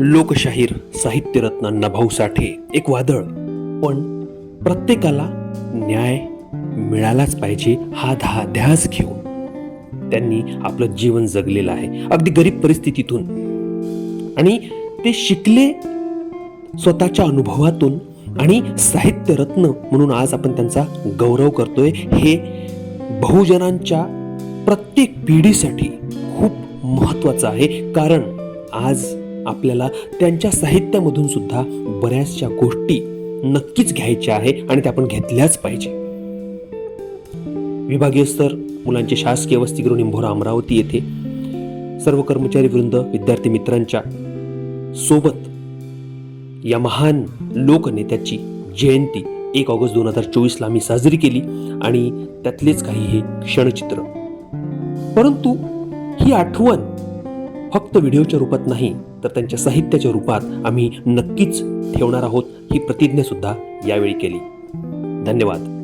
लोकशाहीर साहित्यरत्न नभाऊ साठे एक वादळ. पण प्रत्येकाला न्याय मिळालाच पाहिजे हा धा ध्यास घेऊन. त्यांनी आपलं जीवन जगलेलं आहे अगदी गरीब परिस्थितीतून. आणि ते शिकले स्वतःच्या अनुभवातून. आणि साहित्यरत्न म्हणून आज आपण त्यांचा गौरव करतोय हे बहुजनांच्या प्रत्येक पिढीसाठी खूप महत्वाचं आहे. कारण आज आपल्याला त्यांच्या साहित्यामधून सुद्धा बऱ्याचशा गोष्टी नक्कीच घ्यायच्या आहे आणि त्या आपण घेतल्याच पाहिजे. विभागीय स्तर मुलांचे शासकीय वसतिगृह निंभोरा अमरावती येथे सर्व कर्मचारी वृंद विद्यार्थी मित्रांच्या सोबत या महान लोकनेत्याची जयंती एक ऑगस्ट दोन हजार चोवीसला आम्ही साजरी केली आणि त्यातलेच काही हे क्षणचित्र. परंतु ही आठवण फक्त व्हिडिओच्या रूपात नाही तर त्यांच्या साहित्याच्या रूपात आम्ही नक्कीच ठेवणार आहोत ही प्रतिज्ञासुद्धा यावेळी केली. धन्यवाद.